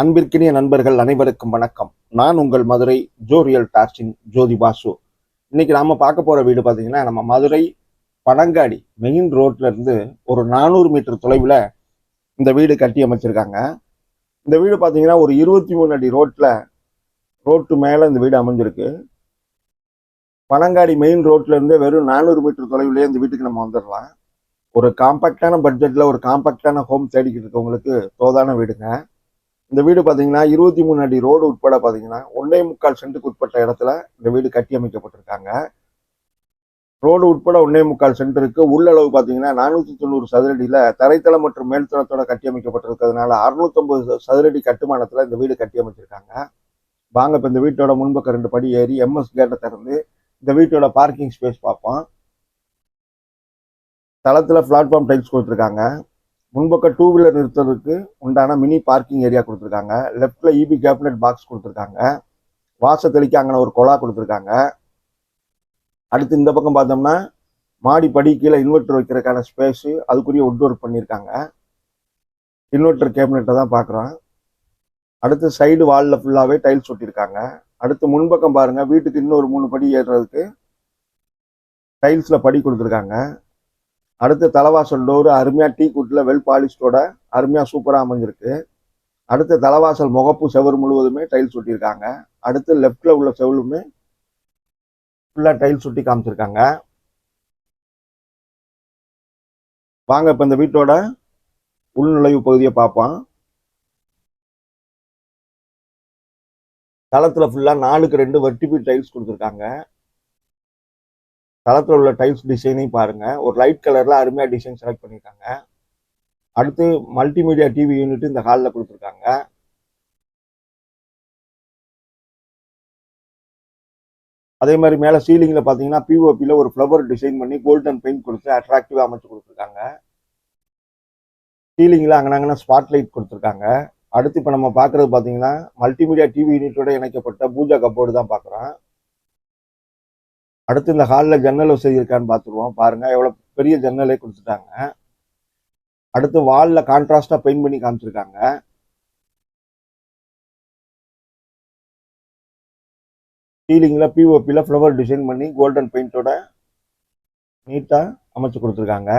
அன்பிற்கினிய நண்பர்கள் அனைவருக்கும் வணக்கம். நான் உங்கள் மதுரை ஜோரியல் டார்ச்சின் ஜோதி பாசு இன்னைக்கு நாம பார்க்க போற வீடு பார்த்தீங்கன்னா நம்ம மதுரை பனங்காடி மெயின் ரோட்ல இருந்து ஒரு நானூறு மீட்டர் தொலைவில் இந்த வீடு கட்டி அமைச்சிருக்காங்க. இந்த வீடு பார்த்தீங்கன்னா ஒரு இருபத்தி மூணு அடி ரோட்ல ரோட்டு மேல இந்த வீடு அமைஞ்சிருக்கு. பனங்காடி மெயின் ரோட்ல இருந்து வெறும் நானூறு மீட்டர் தொலைவிலே இந்த வீட்டுக்கு நம்ம வந்துடலாம். ஒரு காம்பாக்டான பட்ஜெட்ல ஒரு காம்பாக்டான ஹோம் தேடிக்கிட்டு இருக்கவங்களுக்கு தோதான வீடுங்க. இந்த வீடு பார்த்தீங்கன்னா இருபத்தி மூணு அடி ரோடு உட்பட பார்த்தீங்கன்னா ஒன்றே முக்கால் சென்ட்டுக்கு உட்பட்ட இடத்துல இந்த வீடு கட்டி அமைக்கப்பட்டிருக்காங்க. ரோடு உட்பட ஒன்றே முக்கால் சென்ட் இருக்கு. உள்ளளவு பார்த்தீங்கன்னா நானூற்றி தொண்ணூறு சதுரடியில் தரைத்தளம் மற்றும் மேல்தளத்தோட கட்டி அமைக்கப்பட்டிருக்கிறதுனால அறுநூத்தொம்பது சதுரடி கட்டுமானத்தில் இந்த வீடு கட்டி அமைச்சிருக்காங்க. வாங்க இப்போ இந்த வீட்டோட முன்பக்கம் ரெண்டு படி ஏறி எம்எஸ் கேட்டை திறந்து இந்த வீட்டோட பார்க்கிங் ஸ்பேஸ் பார்ப்போம். தளத்தில் பிளாட்ஃபார்ம் டைல்ஸ் கொடுத்துருக்காங்க. முன்பக்கம் டூ வீலர் நிறுத்துறதுக்கு உண்டான மினி பார்க்கிங் ஏரியா கொடுத்துருக்காங்க. லெஃப்டில் இபி கேபினட் பாக்ஸ் கொடுத்துருக்காங்க. வாச தெளிக்க அங்கே ஒரு குழா கொடுத்துருக்காங்க. அடுத்து இந்த பக்கம் பார்த்தோம்னா மாடி படி கீழே இன்வெர்டர் வைக்கிறதுக்கான ஸ்பேஸு அதுக்குரிய உட் ஒர்க் பண்ணியிருக்காங்க இன்வெர்டர் கேபினெட்டை தான் பார்க்குறோம். அடுத்து சைடு வாலில் ஃபுல்லாகவே டைல்ஸ் ஒட்டியிருக்காங்க. அடுத்து முன்பக்கம் பாருங்கள் வீட்டுக்கு இன்னொரு மூணு படி ஏறுறதுக்கு டைல்ஸில் படி கொடுத்துருக்காங்க. அடுத்து தலைவாசல் டோரு அருமையாக டீ குட்டில் வெல் பாலிஷ்டோட அருமையாக சூப்பராக அமைஞ்சிருக்கு. அடுத்து தலைவாசல் முகப்பு செவர் முழுவதுமே டைல்ஸ் ஒட்டியிருக்காங்க. அடுத்து லெஃப்டில் உள்ள செவலுமே ஃபுல்லாக டைல்ஸ் ஒட்டி காமிச்சிருக்காங்க. வாங்க இப்போ இந்த வீட்டோட உள்நுழைவு பகுதியை பார்ப்போம். தளத்தில் ஃபுல்லாக நாலுக்கு ரெண்டு வெர்டிபி டைல்ஸ் கொடுத்துருக்காங்க. தளத்தில் உள்ள டைல்ஸ் டிசைனையும் பாருங்கள் ஒரு லைட் கலரில் அருமையாக டிசைன் செலக்ட் பண்ணியிருக்காங்க அடுத்து மல்டிமீடியா டிவி யூனிட் இந்த ஹாலில் கொடுத்துருக்காங்க. அதே மாதிரி மேலே சீலிங்கில் பார்த்தீங்கன்னா பிஓபியில் ஒரு ஃப்ளவர் டிசைன் பண்ணி கோல்டன் பெயிண்ட் கொடுத்து அட்ராக்டிவாக அமைச்சு கொடுத்துருக்காங்க. சீலிங்கில் அங்கனாங்கன்னா ஸ்பாட் லைட் கொடுத்துருக்காங்க. அடுத்து இப்போ நம்ம பார்க்குறது பார்த்தீங்கன்னா மல்டிமீடியா டிவி யூனிட்டோட இணைக்கப்பட்ட பூஜா கப்போர்டு தான் பார்க்குறோம் அடுத்து இந்த ஹாலில் ஜன்னல் வசதி இருக்கான்னு பார்த்துருவோம். பாருங்க எவ்வளோ பெரிய ஜன்னலே கொடுத்துட்டாங்க. அடுத்து வாலில் கான்ட்ராஸ்டாக பெயிண்ட் பண்ணி காமிச்சிருக்காங்க. சீலிங்கில் பிஓபியில் ஃப்ளவர் டிசைன் பண்ணி கோல்டன் பெயிண்டோட நீட்டாக அமைச்சு கொடுத்துருக்காங்க.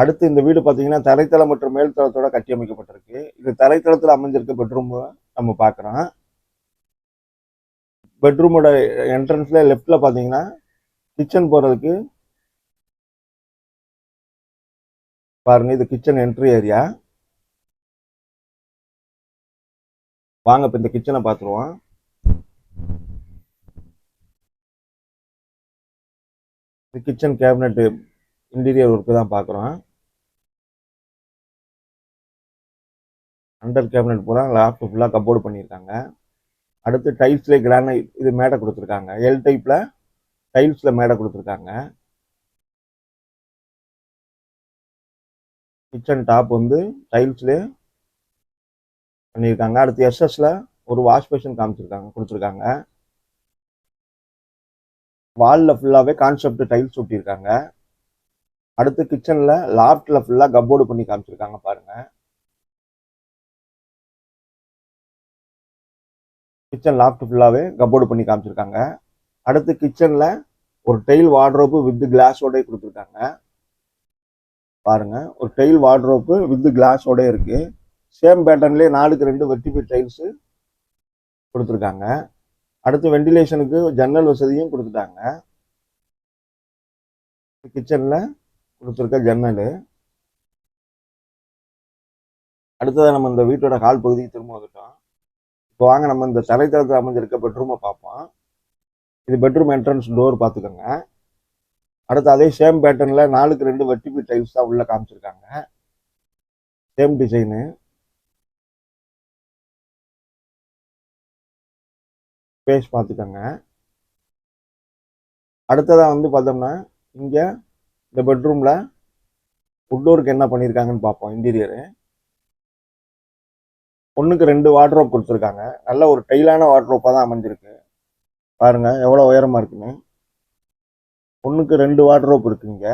அடுத்து இந்த வீடு பார்த்தீங்கன்னா தரைத்தளம் மற்றும் மேல்தளத்தோட கட்டி அமைக்கப்பட்டிருக்கு. இது தரைத்தளத்தில் அமைஞ்சிருக்க பெட்ரூம் நம்ம பார்க்குறோம் பெட்ரூமோட என்ட்ரன்ஸ்ல லெஃப்ட்ல பாத்தீங்கன்னா கிச்சன் போறதுக்கு பாருங்க இது கிச்சன் என்ட்ரி ஏரியா வாங்க இப்போ இந்த கிச்சனை பார்த்துருவோம். இது கிச்சன் கேபினட் இன்டீரியர் ஒர்க்கு தான் பார்க்குறோம். அண்டர் கேபினட் பூரா லாஃப்ட் ஃபுல்லாக கப்போர்டு பண்ணியிருக்காங்க. அடுத்து டைல்ஸில் கிரானைட் இது மேடை கொடுத்துருக்காங்க. எல் டைப்பில் டைல்ஸில் மேடை கொடுத்துருக்காங்க. கிச்சன் டாப் வந்து டைல்ஸ்லேயே பண்ணியிருக்காங்க. அடுத்து எஸ்எஸ்ல ஒரு வாஷ் பேஷன் காமிச்சிருக்காங்க கொடுத்துருக்காங்க. வாலில் ஃபுல்லாகவே கான்செப்ட் டைல்ஸ் ஒட்டியிருக்காங்க. அடுத்து கிச்சனில் லாஃப்டில் ஃபுல்லாக கப்போர்டு பண்ணி காமிச்சிருக்காங்க பாருங்கள் கிச்சன் லாஃப்ட் ஃபுல்லாகவே கப்போர்டு பண்ணி காமிச்சிருக்காங்க. அடுத்து கிச்சனில் ஒரு டெயில் வார்ட்ரோப்பு வித் கிளாஸோடய கொடுத்துருக்காங்க. பாருங்க ஒரு டெயில் வார்ட்ரோப்பு வித் கிளாஸோடய இருக்குது சேம் பேட்டர்ன்லேயே நாலுக்கு ரெண்டு வெட்டிபி டைல்ஸு கொடுத்துருக்காங்க. அடுத்து வெண்டிலேஷனுக்கு ஜன்னல் வசதியும் கொடுத்துட்டாங்க. கிச்சனில் கொடுத்துருக்க ஜன்னல் அடுத்ததாக நம்ம இந்த வீட்டோட கால் பகுதிக்கு திரும்ப வந்துட்டோம். இப்போ வாங்க நம்ம இந்த தரைத்தளத்தில் அமைஞ்சிருக்க பெட்ரூமை பார்ப்போம். இது பெட்ரூம் என்ட்ரன்ஸ் டோர் பார்த்துக்கோங்க. அடுத்து அதே சேம் பேட்டர்னில் நாலுக்கு ரெண்டு வெட்டிபி டைல்ஸ் தான் உள்ளே காமிச்சிருக்காங்க. சேம் டிசைனு ஸ்பேஸ் பார்த்துக்கோங்க. அடுத்ததாக வந்து பார்த்தோம்னா இங்கே இந்த பெட்ரூமில் உட்டோருக்கு என்ன பண்ணியிருக்காங்கன்னு பார்ப்போம் இன்டீரியரு பொண்ணுக்கு ரெண்டு வார்ட்ரோப் கொடுத்துருக்காங்க. நல்ல ஒரு டைலான வார்ட்ரோப்பாக தான் அமைஞ்சிருக்கு. பாருங்கள் எவ்வளோ உயரமாக இருக்குன்னு. பொண்ணுக்கு ரெண்டு வார்ட்ரோப் இருக்குங்க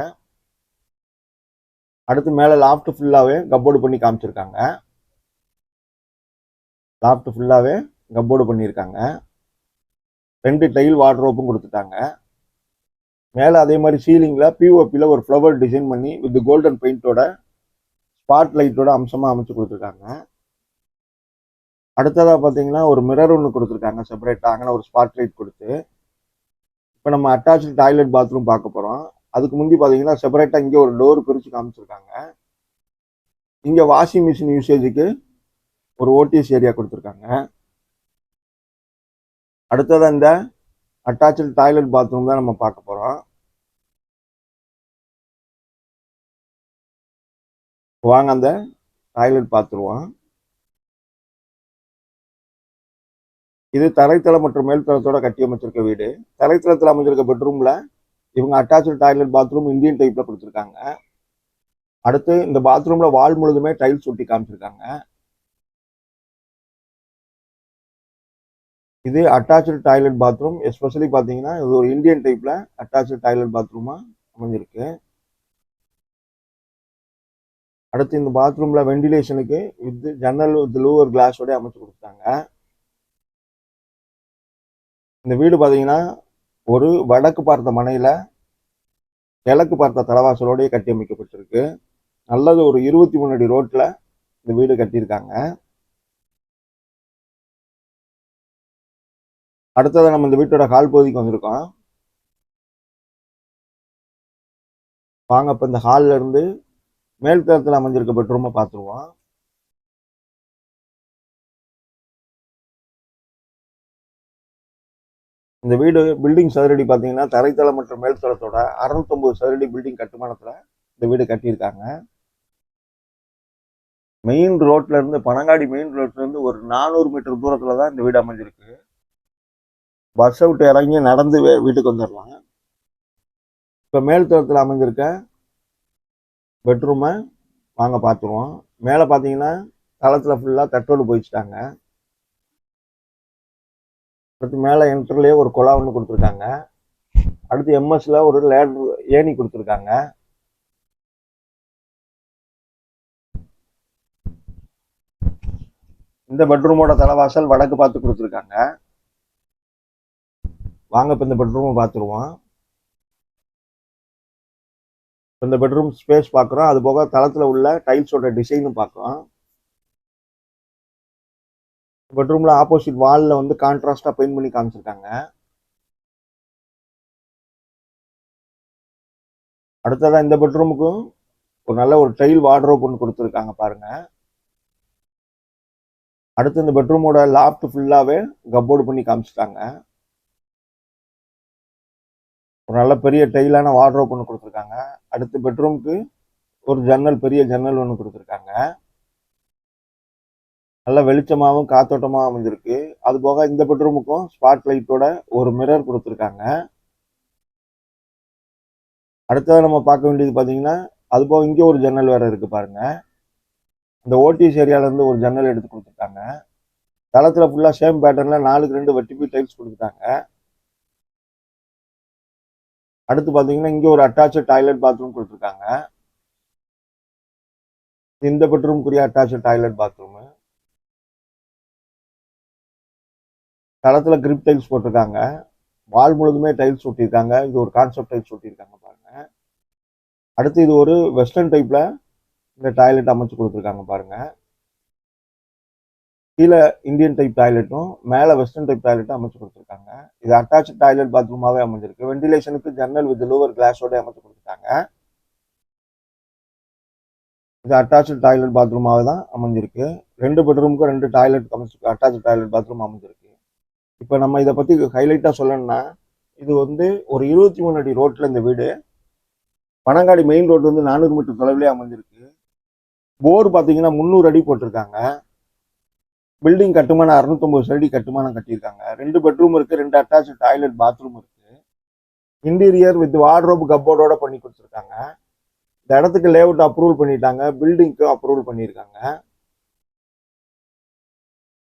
அடுத்து மேலே லாஃப்ட் ஃபுல்லாகவே கப்போர்டு பண்ணி காமிச்சிருக்காங்க. லாஃப்ட் ஃபுல்லாகவே கப்போர்டு பண்ணியிருக்காங்க ரெண்டு டைல் வார்ட்ரோப்பும் கொடுத்துட்டாங்க. மேலே அதே மாதிரி சீலிங்கில் பிஓபியில் ஒரு ஃப்ளவர் டிசைன் பண்ணி வித் கோல்டன் பெயிண்டோட ஸ்பாட் லைட்டோட அம்சமாக அமைச்சு கொடுத்துருக்காங்க. அடுத்ததாக பார்த்தீங்கன்னா ஒரு மிரர் ஒன்று கொடுத்துருக்காங்க செப்பரேட்டாக அங்கே ஒரு ஸ்பாட் லைட் கொடுத்து இப்போ நம்ம அட்டாச்சு டாய்லெட் பாத்ரூம் பார்க்க போகிறோம் அதுக்கு முந்தி பார்த்தீங்கன்னா செப்பரேட்டாக இங்கே ஒரு டோர் பிரித்து காமிச்சிருக்காங்க. இங்கே வாஷிங் மிஷின் யூசேஜுக்கு ஒரு ஓடிஎஸ் ஏரியா கொடுத்துருக்காங்க. அடுத்ததாக இந்த அட்டாச்சு டாய்லெட் பாத்ரூம் தான் நம்ம பார்க்க போகிறோம் வாங்க அந்த டாய்லெட் பார்த்துருவோம். இது தரைத்தளம் மற்றும் மேல்தளத்தோட கட்டி அமைச்சிருக்க வீடு. தரைத்தளத்தில் அமைஞ்சிருக்க பெட்ரூம்ல இவங்க அட்டாச்சு டாய்லெட் பாத்ரூம் இந்தியன் டைப்ல கொடுத்துருக்காங்க. அடுத்து இந்த பாத்ரூம்ல வால் முழுதுமே டைல்ஸ் ஒட்டி காமிச்சிருக்காங்க. இது அட்டாச்சு டாய்லெட் பாத்ரூம் எஸ்பெஷலி பார்த்தீங்கன்னா இது ஒரு இந்தியன் டைப்ல அட்டாச்சு டாய்லெட் பாத்ரூமா அமைஞ்சிருக்கு. அடுத்து இந்த பாத்ரூம்ல வெண்டிலேஷனுக்கு வித் ஜன்னல் வித் லூவர் கிளாஸோட அமைச்சு கொடுத்தாங்க இந்த வீடு பார்த்தீங்கன்னா ஒரு வடக்கு பார்த்த மனையில் கிழக்கு பார்த்த தலவாசலோடய கட்டி அமைக்கப்பட்டிருக்கு. நல்லது ஒரு இருபத்தி மூணு அடி ரோட்டில் இந்த வீடு கட்டியிருக்காங்க. அடுத்தது நம்ம இந்த வீட்டோட ஹால் பகுதிக்கு வந்திருக்கோம். வாங்க இப்போ இந்த ஹாலில் இருந்து மேல் தளத்தில் அமைஞ்சிருக்க பெட்ரூமை பார்த்துருவோம். இந்த வீடு பில்டிங் சதுரடி பார்த்தீங்கன்னா தரைத்தளம் மற்றும் மேல்தளத்தோட அறுநூத்தொம்பது சதுரடி பில்டிங் கட்டுமானத்தில் இந்த வீடு கட்டியிருக்காங்க. மெயின் ரோட்லேருந்து பனங்காடி மெயின் ரோட்லேருந்து ஒரு நானூறு மீட்டர் தூரத்தில் தான் இந்த வீடு அமைஞ்சிருக்கு. பஸ்ஸை விட்டு இறங்கி நடந்து வீட்டுக்கு வந்துடலாம். இப்போ மேல்தளத்தில் அமைஞ்சிருக்க பெட்ரூமை வாங்க பார்த்துருவோம். மேலே பார்த்தீங்கன்னா தளத்தில் ஃபுல்லாக தட்டோடு போயிச்சிட்டாங்க அடுத்து மேலே என்ட்ரலேயே ஒரு குழா ஒன்று கொடுத்துருக்காங்க. அடுத்து எம்எஸ்ல ஒரு லேடர் ஏணி கொடுத்துருக்காங்க. இந்த பெட்ரூமோட தலைவாசல் வடக்கு பார்த்து கொடுத்துருக்காங்க. வாங்க இப்போ இந்த பெட்ரூமை பார்த்துருவோம். இந்த பெட்ரூம் ஸ்பேஸ் பார்க்குறோம். அது போக தளத்தில் உள்ள டைல்ஸோட டிசைனும் பார்க்குறோம். பெட்ரூம்ல ஆப்போசிட் வால்ல வந்து கான்ட்ராஸ்டா பெயிண்ட் பண்ணி காமிச்சிருக்காங்க. அடுத்ததா இந்த பெட்ரூமுக்கும் ஒரு நல்ல ஒரு டைல் வார்ட்ரோப் ஒன்று கொடுத்துருக்காங்க பாருங்க. அடுத்து இந்த பெட்ரூமோட லாப்ட் ஃபுல்லாவே கப்போர்டு பண்ணி காமிச்சிட்டாங்க. ஒரு நல்ல பெரிய டைலான வார்ட்ரோப் ஒன்று கொடுத்துருக்காங்க. அடுத்து பெட்ரூமுக்கு ஒரு ஜன்னல் பெரிய ஜன்னல் ஒன்று கொடுத்துருக்காங்க. நல்ல வெளிச்சமாகவும் காத்தோட்டமாகவும் அமைஞ்சிருக்கு. அது போக இந்த பெட்ரூமுக்கும் ஸ்பாட் லைட்டோட ஒரு மிரர் கொடுத்துருக்காங்க. அடுத்ததாக நம்ம பார்க்க வேண்டியது பார்த்தீங்கன்னா அது போக இங்கே ஒரு ஜன்னல் வேற இருக்கு பாருங்க. இந்த ஓடிஎஸ் ஏரியால இருந்து ஒரு ஜன்னல் எடுத்து கொடுத்துருக்காங்க. தளத்தில் ஃபுல்லாக சேம் பேட்டர்னில் நாலுக்கு ரெண்டு வெட்டிபி டைல்ஸ் கொடுத்துட்டாங்க. அடுத்து பார்த்தீங்கன்னா இங்கே ஒரு அட்டாச்சு டாய்லெட் பாத்ரூம் கொடுத்துருக்காங்க. இந்த பெட்ரூம்க்குரிய அட்டாச்சு டாய்லெட் பாத்ரூம் தளத்துல கிரிப் டைல்ஸ் போட்டிருக்காங்க. வால் முழுதுமே டைல்ஸ் ஒட்டியிருக்காங்க இது ஒரு கான்செப்ட் டைல்ஸ் ஒட்டியிருக்காங்க பாருங்க. அடுத்து இது ஒரு வெஸ்டர்ன் டைப்ல இந்த டாய்லெட் அமைச்சு கொடுத்துருக்காங்க பாருங்க. கீழே இந்தியன் டைப் டாய்லெட்டும் மேலே வெஸ்டர்ன் டைப் டாய்லெட்டும் அமைச்சு கொடுத்துருக்காங்க. இது அட்டாச் டாய்லெட் பாத்ரூமாவே அமைஞ்சிருக்கு. வெண்டிலேஷனுக்கு ஜன்னல் வித் லோவர் கிளாஸோட அமைச்சு கொடுத்துருக்காங்க. இது அட்டாச் டாய்லெட் பாத்ரூமாவே தான் அமைஞ்சிருக்கு. ரெண்டு பெட்ரூமுக்கும் ரெண்டு டாய்லெட் அமைச்சு அட்டாச் டாய்லெட் பாத்ரூம் அமைஞ்சிருக்கு. இப்போ நம்ம இதை பற்றி ஹைலைட்டாக சொல்லணும்னா இது வந்து ஒரு இருபத்தி மூணு அடி ரோட்டில் இந்த வீடு. பனங்காடி மெயின் ரோடு வந்து நானூறு மீட்டர் தொலைவிலே அமைஞ்சிருக்கு. போர் பார்த்தீங்கன்னா முந்நூறு அடி போட்டிருக்காங்க. பில்டிங் கட்டுமானம் அறுநூத்தொம்பது அடி கட்டுமானம் கட்டியிருக்காங்க. ரெண்டு பெட்ரூம் இருக்கு ரெண்டு அட்டாச் டாய்லெட் பாத்ரூம் இருக்கு. இன்டீரியர் வித் வார்ட்ரோப் கப்போர்டோட பண்ணி கொடுத்துருக்காங்க. இந்த இடத்துக்கு லேஅவுட் அப்ரூவல் பண்ணிட்டாங்க பில்டிங்க்கு அப்ரூவல் பண்ணியிருக்காங்க.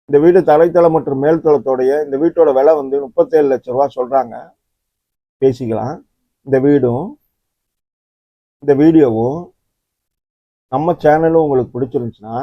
இந்த வீடு தரைத்தளம் மற்றும் மேல்தளத்தோடைய இந்த வீட்டோட விலை வந்து முப்பத்தேழு லட்ச ரூபா சொல்கிறாங்க பேசிக்கலாம். இந்த வீடும் இந்த வீடியோவும் நம்ம சேனலும் உங்களுக்கு பிடிச்சிருந்துச்சுன்னா